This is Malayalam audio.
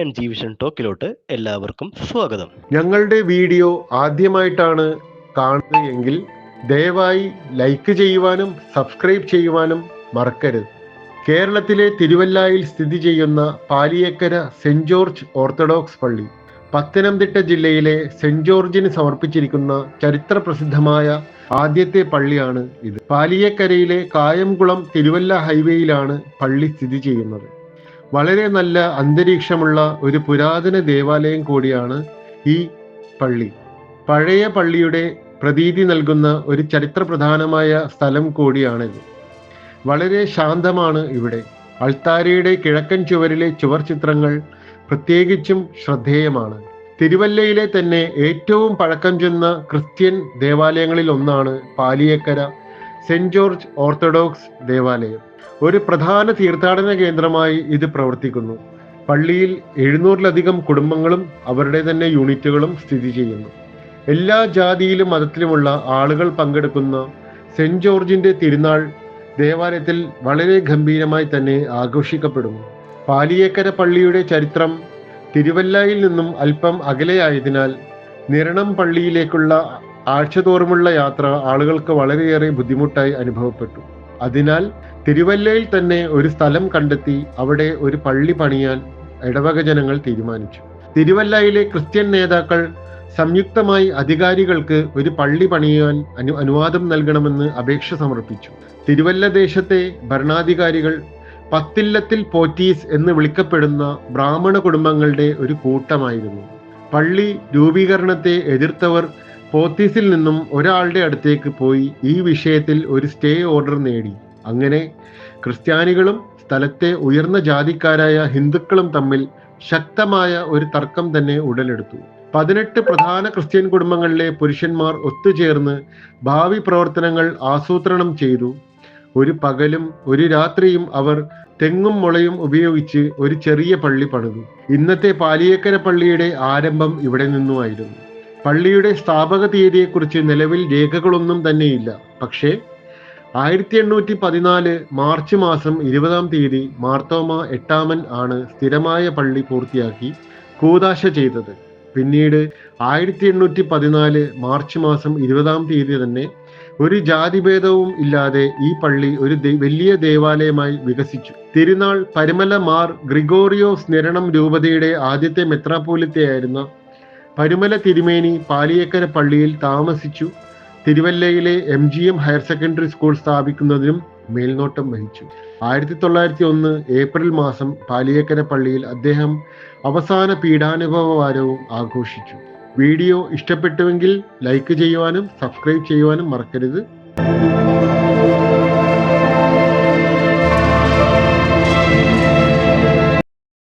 ആൻഡ് ജീവിഷൻ ടോക്കിലോട്ട് എല്ലാവർക്കും സ്വാഗതം. ഞങ്ങളുടെ വീഡിയോ ആദ്യമായിട്ടാണ് കാണുകയെങ്കിൽ ദയവായി ലൈക്ക് ചെയ്യുവാനും സബ്സ്ക്രൈബ് ചെയ്യുവാനും മറക്കരുത്. കേരളത്തിലെ തിരുവല്ലായിൽ സ്ഥിതി ചെയ്യുന്ന പാലിയേക്കര സെന്റ് ജോർജ് ഓർത്തഡോക്സ് പള്ളി പത്തനംതിട്ട ജില്ലയിലെ സെന്റ് ജോർജിന് സമർപ്പിച്ചിരിക്കുന്ന ചരിത്ര പ്രസിദ്ധമായ ആദ്യത്തെ പള്ളിയാണ് ഇത്. പാലിയേക്കരയിലെ കായംകുളം തിരുവല്ല ഹൈവേയിലാണ് പള്ളി സ്ഥിതി ചെയ്യുന്നത്. വളരെ നല്ല അന്തരീക്ഷമുള്ള ഒരു പുരാതന ദേവാലയം കൂടിയാണ് ഈ പള്ളി. പഴയ പള്ളിയുടെ പ്രതീതി നൽകുന്ന ഒരു ചരിത്രപ്രധാനമായ സ്ഥലം കൂടിയാണിത്. വളരെ ശാന്തമാണ് ഇവിടെ. അൾത്താരയുടെ കിഴക്കൻ ചുവരിലെ ചുവർ ചിത്രങ്ങൾ പ്രത്യേകിച്ചും ശ്രദ്ധേയമാണ്. തിരുവല്ലയിലെ തന്നെ ഏറ്റവും പഴക്കം ചെന്ന ക്രിസ്ത്യൻ ദേവാലയങ്ങളിൽ ഒന്നാണ് പാലിയേക്കര. സെന്റ് ജോർജ് ഓർത്തഡോക്സ് ദേവാലയം. ഒരു പ്രധാന തീർത്ഥാടന കേന്ദ്രമായി ഇത് പ്രവർത്തിക്കുന്നു. പള്ളിയിൽ എഴുന്നൂറിലധികം കുടുംബങ്ങളും അവരുടെ തന്നെ യൂണിറ്റുകളും സ്ഥിതി ചെയ്യുന്നു. എല്ലാ ജാതിയിലും മതത്തിലുമുള്ള ആളുകൾ പങ്കെടുക്കുന്ന സെന്റ് ജോർജിന്റെ തിരുനാൾ ദേവാലയത്തിൽ വളരെ ഗംഭീരമായി തന്നെ ആഘോഷിക്കപ്പെടുന്നു. പാലിയേക്കര പള്ളിയുടെ ചരിത്രം തിരുവല്ലയിൽ നിന്നും അല്പം അകലെയായതിനാൽ നിരണം പള്ളിയിലേക്കുള്ള ആഴ്ചതോറുമുള്ള യാത്ര ആളുകൾക്ക് വളരെയേറെ ബുദ്ധിമുട്ടായി അനുഭവപ്പെട്ടു. അതിനാൽ തിരുവല്ലയിൽ തന്നെ ഒരു സ്ഥലം കണ്ടെത്തി അവിടെ ഒരു പള്ളി പണിയാൻ ഇടവക ജനങ്ങൾ തീരുമാനിച്ചു. തിരുവല്ലയിലെ ക്രിസ്ത്യൻ നേതാക്കൾ സംയുക്തമായി അധികാരികൾക്ക് ഒരു പള്ളി പണിയാൻ അനു അനുവാദം നൽകണമെന്ന് അപേക്ഷ സമർപ്പിച്ചു. തിരുവല്ല ദേശത്തെ ഭരണാധികാരികൾ പത്തില്ലത്തിൽ പോറ്റീസ് എന്ന് വിളിക്കപ്പെടുന്ന ബ്രാഹ്മണ കുടുംബങ്ങളുടെ ഒരു കൂട്ടമായിരുന്നു. പള്ളി രൂപീകരണത്തെ എതിർത്തവർ പോത്തീസിൽ നിന്നും ഒരാളുടെ അടുത്തേക്ക് പോയി ഈ വിഷയത്തിൽ ഒരു സ്റ്റേ ഓർഡർ നേടി. അങ്ങനെ ക്രിസ്ത്യാനികളും സ്ഥലത്തെ ഉയർന്ന ജാതിക്കാരായ ഹിന്ദുക്കളും തമ്മിൽ ശക്തമായ ഒരു തർക്കം തന്നെ ഉടലെടുത്തു. പതിനെട്ട് പ്രധാന ക്രിസ്ത്യൻ കുടുംബങ്ങളിലെ പുരുഷന്മാർ ഒത്തുചേർന്ന് ഭാവി പ്രവർത്തനങ്ങൾ ആസൂത്രണം ചെയ്തു. ഒരു പകലും ഒരു രാത്രിയും അവർ തെങ്ങും മുളയും ഉപയോഗിച്ച് ഒരു ചെറിയ പള്ളി പണിതു. ഇന്നത്തെ പാലിയേക്കര പള്ളിയുടെ ആരംഭം ഇവിടെ നിന്നുമായിരുന്നു. പള്ളിയുടെ സ്ഥാപക തീയതിയെക്കുറിച്ച് നിലവിൽ രേഖകളൊന്നും തന്നെയില്ല. പക്ഷേ ആയിരത്തി എണ്ണൂറ്റി പതിനാല് മാർച്ച് മാസം ഇരുപതാം തീയതി മാർത്തോമ എട്ടാമൻ ആണ് സ്ഥിരമായ പള്ളി പൂർത്തിയാക്കി കൂതാശ ചെയ്തത്. പിന്നീട് ആയിരത്തി എണ്ണൂറ്റി പതിനാല് മാർച്ച് മാസം ഇരുപതാം തീയതി തന്നെ ഒരു ജാതിഭേദവും ഇല്ലാതെ ഈ പള്ളി ഒരു വലിയ ദേവാലയമായി വികസിച്ചു. തിരുനാൾ പരിമല മാർ ഗ്രിഗോറിയോസ് നിരണം രൂപതയുടെ ആദ്യത്തെ മെത്രാപ്പോലിത്തയായിരുന്ന പരുമല തിരുമേനി പാലിയേക്കര പള്ളിയിൽ താമസിച്ചു. തിരുവല്ലയിലെ M G M higher secondary school സ്ഥാപിക്കുന്നതിനും മേൽനോട്ടം വഹിച്ചു. ആയിരത്തി തൊള്ളായിരത്തി ഒന്ന് ഏപ്രിൽ മാസം പാലിയേക്കര പള്ളിയിൽ അദ്ദേഹം അവസാന പീഡാനുഭവ വാരവും ആഘോഷിച്ചു. വീഡിയോ ഇഷ്ടപ്പെട്ടുവെങ്കിൽ ലൈക്ക് ചെയ്യുവാനും സബ്സ്ക്രൈബ് ചെയ്യുവാനും മറക്കരുത്.